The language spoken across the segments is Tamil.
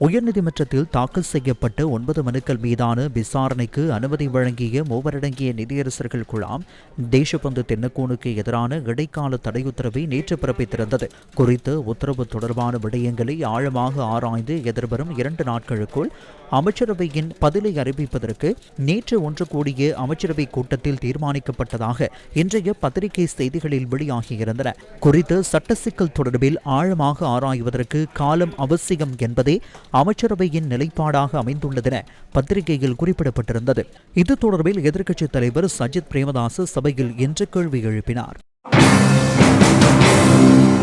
உயர்நீதிமன்றத்தில் தாக்கல் செய்யப்பட்ட ஒன்பது மனுக்கள் மீதான விசாரணைக்கு அனுமதி வழங்கிய மூவரடங்கிய நிதியரசர்கள் குழாம் தேசபந்து தென்னக்கோனுக்கு எதிரான இடைக்கால தடையுத்தரவை நேற்று பிறப்பித்திருந்தது. குறித்த உத்தரவு தொடர்பான விடயங்களை ஆழமாக ஆராய்ந்து எதிர்வரும் இரண்டு நாட்களுக்குள் அமைச்சரவையின் பதிலை அறிவிப்பதற்கு நேற்று ஒன்று கூடிய அமைச்சரவை கூட்டத்தில் தீர்மானிக்கப்பட்டதாக இன்றைய பத்திரிகை செய்திகளில் வெளியாகியிருந்தன. குறித்த சட்ட சிக்கல் தொடர்பில் ஆழமாக ஆராய்வதற்கு காலம் அவசியம் என்பதே அமைச்சரவையின் நிலைப்பாடாக அமைந்துள்ளதென பத்திரிகையில் குறிப்பிடப்பட்டிருந்தது. இது தொடர்பில் எதிர்க்கட்சித் தலைவர் சஜித் பிரேமதாசு சபையில் இன்று கேள்வி எழுப்பினார்.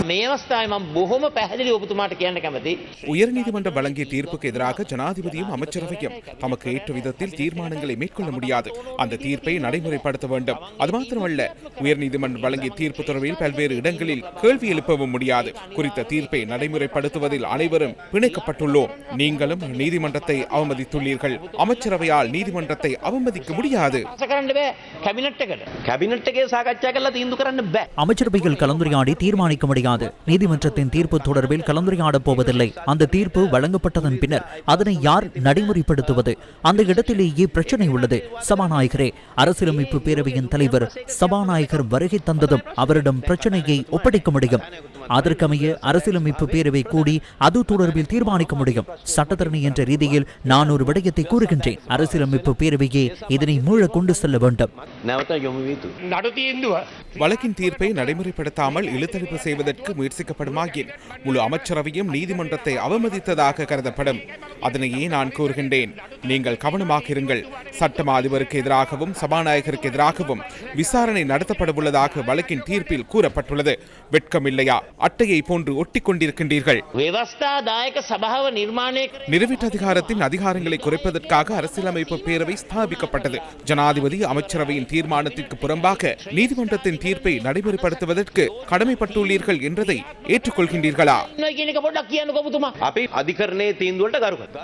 මේ අවස්ථාවේ මම බොහොම පැහැදිලි ඔබතුමාට කියන්න කැමති. உயர்நீதிமன்றம் வழங்கிய தீர்ப்புக்கு எதிராக ஜனாதிபதியும் அமைச்சரவையும் தமக்கு ஏற்ற விதத்தில் தீர்மானங்களை மேற்கொள்ள முடியாது அந்த தீர்ப்பை நடைமுறைப்படுத்த வேண்டும் அது மாத்திரமல்ல உயர்நீதிமன்றம் வழங்கிய தீர்ப்பு தொடர்பில் பல்வேறு இடங்களில் கேள்வி எழுப்பவும் முடியாது குறித்த தீர்ப்பை நடைமுறைப்படுத்துவதில் அனைவரும் பிணைக்கப்பட்டுள்ளோம் நீங்களும் நீதிமன்றத்தை அவமதித்துள்ளீர்கள் அமைச்சரவையால் நீதிமன்றத்தை அவமதிக்க முடியாது ආස කරන්න බෑ කැබිනට් එකට. කැබිනට් එකේ සාකච්ඡා කරලා තීන්දුව කරන්න බෑ. அமைச்சரவையில் கலந்துரையாடி தீர்மானிக்க முடியாது. நீதிமன்றத்தின் தீர்ப்பு தொடர்பில் கலந்துரையாடப் போவதில்லை. அந்த தீர்ப்பு வழங்கப்பட்டதன் பின்னர் அதனை யார் நடைமுறைப்படுத்துவது? அந்த இடத்திலேயே பிரச்சனை உள்ளது. சபாநாயகரே அரசியலமைப்பு பேரவையின் தலைவர் சபாநாயகர் வருகை தந்ததும் அவரிடம் பிரச்சனையை ஒப்படைக்க முடியும். அதற்கமைய அரசியலமைப்பு பேரவை கூடி அது தொடர்பில் தீர்மானிக்க முடியும். சட்டத்தரணி என்ற ரீதியில் நான் ஒரு விடயத்தை கூறுகின்றேன். அரசியலமைப்பு பேரவையே இதனை மூழ கொண்டு செல்ல வேண்டும். வழக்கின் தீர்ப்பை நடைமுறைப்படுத்தாமல் இழுத்தடிப்பு செய்வதற்கு முயற்சிக்கப்படுமாயின் முழு அமைச்சரவையும் நீதிமன்றத்தை அவமதித்ததாக கருதப்படும். அதனையே நான் கூறுகின்றேன். நீங்கள் கவனமாக இருங்கள். சட்டமா அதிபருக்கு எதிராகவும் சபாநாயகருக்கு எதிராகவும் விசாரணை நடத்தப்படவுள்ளதாக வழக்கின் தீர்ப்பில் கூறப்பட்டுள்ளது. வெட்கமில்லையா? அட்டையை போன்று ஒட்டி நிறைவேற்று அதிகாரத்தின் அதிகாரங்களை குறைப்பதற்காக அரசியலமைப்பு பேரவை ஸ்தாபிக்கப்பட்டது. ஜனாதிபதி அமைச்சரவையின் தீர்மானத்திற்கு புறம்பாக நீதிமன்றத்தின் தீர்ப்பை நடைமுறைப்படுத்துவதற்கு கடமைப்பட்டுள்ளீர்கள் என்றதை ஏற்றுக்கொள்கின்றீர்களா?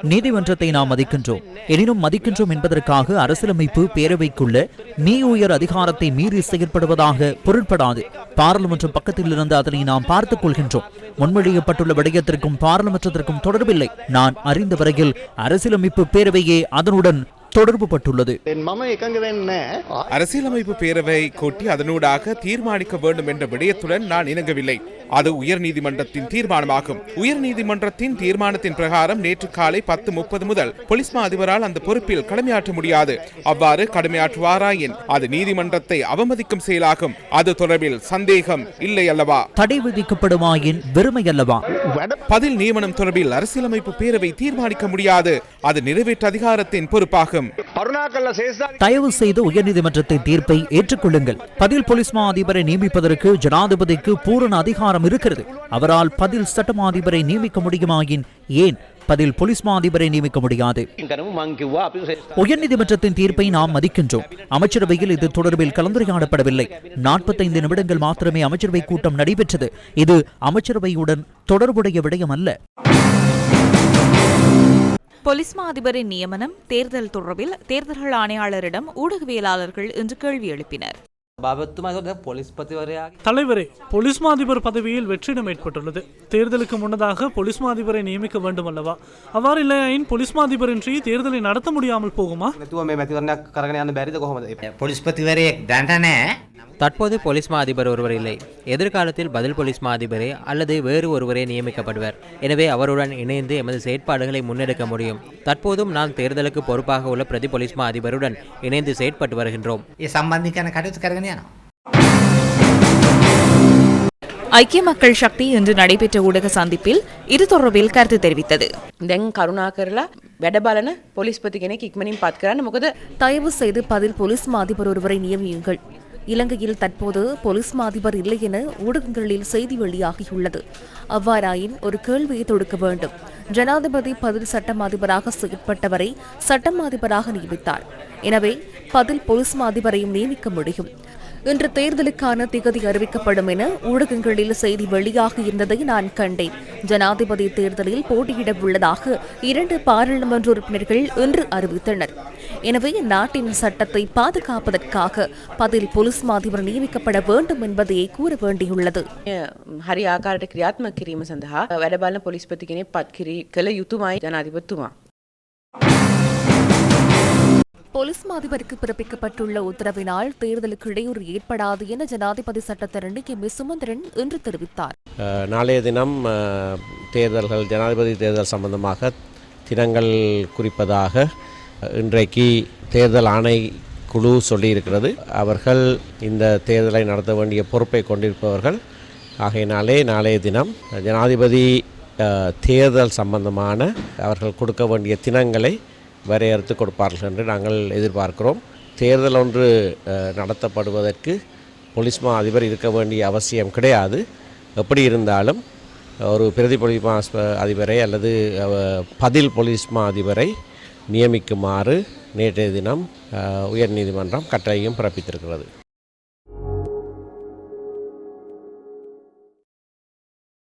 நீதிமன்றத்தை நாம் மதிக்கின்றோம். எனினும் மதிக்கின்றோம் என்பதற்காக அரசியலமைப்பு பேரவைக்குள்ள மீ உயர் அதிகாரத்தை மீறி செயற்படுவதாக பொருட்படாது பாராளுமன்றம் பக்கத்தில் இருந்து அதனை நாம் பார்த்துக் கொள்கின்றோம். முன்மொழியப்பட்டுள்ள விடயத்திற்கும் பாராளுமன்றத்திற்கும் தொடர்பில்லை. நான் அறிந்த வரையில் அரசியலமைப்பு பேரவையே அதனுடன் தொடர்பு பட்டுள்ளது. அரசியலமைப்பு பேரவை கூட்டி அதனூடாக தீர்மானிக்க வேண்டும் என்ற விடயத்துடன் நான் இணங்கவில்லை. அது உயர்நீதிமன்றத்தின் தீர்மானமாகும். உயர்நீதிமன்றத்தின் தீர்மானத்தின் பிரகாரம் நேற்று காலை பத்து முப்பது முதல் பொலிஸ்மா அதிபரால் அந்த பொறுப்பில் கடமையாற்ற முடியாது. அவ்வாறு கடமையாற்றுவாராயின் அது நீதிமன்றத்தை அவமதிக்கும் செயலாகும். அது தொடர்பில் சந்தேகம் இல்லை அல்லவா? தடை விதிக்கப்படுமாயின் வெறுமை அல்லவா? பதில் நியமனம் தொடர்பில் அரசியலமைப்பு பேரவை தீர்மானிக்க முடியாது. அது நிறைவேற்ற அதிகாரத்தின் பொறுப்பாகும். தயவு செய்து உயர்நீதிமன்றத்தின் தீர்ப்பை ஏற்றுக்கொள்ளுங்கள். பதில் போலீஸ் மா அதிபரை நியமிப்பதற்கு ஜனாதிபதிக்கு பூரண அதிகாரம் இருக்கிறது. அவரால் பதில் சட்டமா அதிபரை நியமிக்க முடியுமாயின் ஏன் பதில் போலீஸ் மா அதிபரை நியமிக்க முடியாது? உயர்நீதிமன்றத்தின் தீர்ப்பை நாம் மதிக்கின்றோம். அமைச்சரவையில் இது தொடர்பில் கலந்துரையாடப்படவில்லை. நாற்பத்தைந்து நிமிடங்கள் மாத்திரமே அமைச்சரவை கூட்டம் நடைபெற்றது. இது அமைச்சரவையுடன் தொடர்புடைய விடயம் அல்ல பொலிஸ் மா அதிபரின் நியமனம் தேர்தல் தொடர்பில் தேர்தல்கள் ஆணையாளரிடம் ஊடகவியலாளர்கள் இன்று கேள்வி எழுப்பினர். தலைவரே போலீஸ் மாதிபர் பதவியில் வெற்றிடம் ஏற்பட்டுள்ளது. தேர்தலுக்கு முன்னதாக போலீஸ் மாதிபரை நியமிக்க வேண்டும் அல்லவா அவ்வாறு இல்லையாயின் போலீஸ் மாதிபரின்றி தேர்தலை நடத்த முடியாமல் போகுமா? தற்போது போலீஸ் மா அதிபர் ஒருவர் இல்லை. எதிர்காலத்தில் பதில் போலீஸ் மா அதிபரே அல்லது வேறு ஒருவரே நியமிக்கப்படுவர். எனவே அவருடன் இணைந்து எமது செயற்பாடுகளை முன்னெடுக்க முடியும். தற்போதும் நாம் தேர்தலுக்கு பொறுப்பாக உள்ள பிரதி போலீஸ் மாதிபருடன் இணைந்து செயற்பட்டு வருகின்றோம். இது சம்பந்திக்கான கருத்துக்காரங்க කන කටයුතු කරගෙන යනවා. ஐக்கிய மக்கள் சக்தி இன்று நடைபெற்ற ஊடக சந்திப்பில் இது தொடர்பில் கருத்து தெரிவித்தது දැන් කරුණා කරලා වැඩ බලන පොලිස්පති කෙනෙක් ඉක්මනින් පත් කරන්න මොකද தயவு செய்து பதில் போலீஸ் மா அதிபர் ஒருவரை நியமியுங்கள் இலங்கையில் தற்போது போலீஸ் மா அதிபர் இல்லை என ஊடகங்களில் செய்தி வெளியாகியுள்ளது அவ்வாறாயின் ஒரு கேள்வியை தொடுக்க வேண்டும் ஜனாதிபதி பதில் சட்டம் அதிபராக செயற்பட்டவரை சட்டம் அதிபராக நியமித்தார் எனவே பதில் போலீஸ் மா அதிபரையும் நியமிக்க முடியும் இன்று தேர்தலுக்கான திகதி அறிவிக்கப்படும் என ஊடகங்களில் செய்தி வெளியாகி இருந்ததை நான் கண்டேன் ஜனாதிபதி தேர்தலில் போட்டியிட உள்ளதாக இரண்டு பாராளுமன்ற உறுப்பினர்கள் இன்று அறிவித்தனர் எனவே நாட்டின் சட்டத்தை பாதுகாப்பதற்காக பதில் போலீஸ் மாதிபர் நியமிக்கப்பட வேண்டும் என்பதையே கூற வேண்டியுள்ளது හරි ආකාරයට ක්‍රියාත්මක කිරීම සඳහා වැඩ බලන පොලිස්පති කෙනෙක් පත් කිරී කළ යුතුමයි ජනාධිපතිතුමා. போலீஸ் மாதிபருக்கு பிறப்பிக்கப்பட்டுள்ள உத்தரவினால் தேர்தலுக்கு இடையூறு ஏற்படாது என ஜனாதிபதி சட்டத்தரணி கே ஏ சுமந்திரன் இன்று தெரிவித்தார். நாளைய தினம் தேர்தல்கள் ஜனாதிபதி தேர்தல் சம்பந்தமாக தினங்கள் குறிப்பதாக இன்றைக்கு தேர்தல் ஆணை குழு சொல்லியிருக்கிறது. அவர்கள் இந்த தேர்தலை நடத்த வேண்டிய பொறுப்பை கொண்டிருப்பவர்கள். ஆகையினாலே நாளைய தினம் ஜனாதிபதி தேர்தல் சம்பந்தமான அவர்கள் கொடுக்க வேண்டிய தினங்களை வரையறுத்து கொடுப்பார்கள் என்று நாங்கள் எதிர்பார்க்கிறோம். தேர்தல் ஒன்று நடத்தப்படுவதற்கு போலீஸ் மா அதிபர் இருக்க வேண்டிய அவசியம் கிடையாது. எப்படி இருந்தாலும் ஒரு பிரதி பொலிஸ்மா அதிபரை அல்லது பதில் போலீஸ் மா அதிபரை நியமிக்குமாறு நேற்றைய தினம் உயர்நீதிமன்றம் கட்டளையும் பிறப்பித்திருக்கிறது.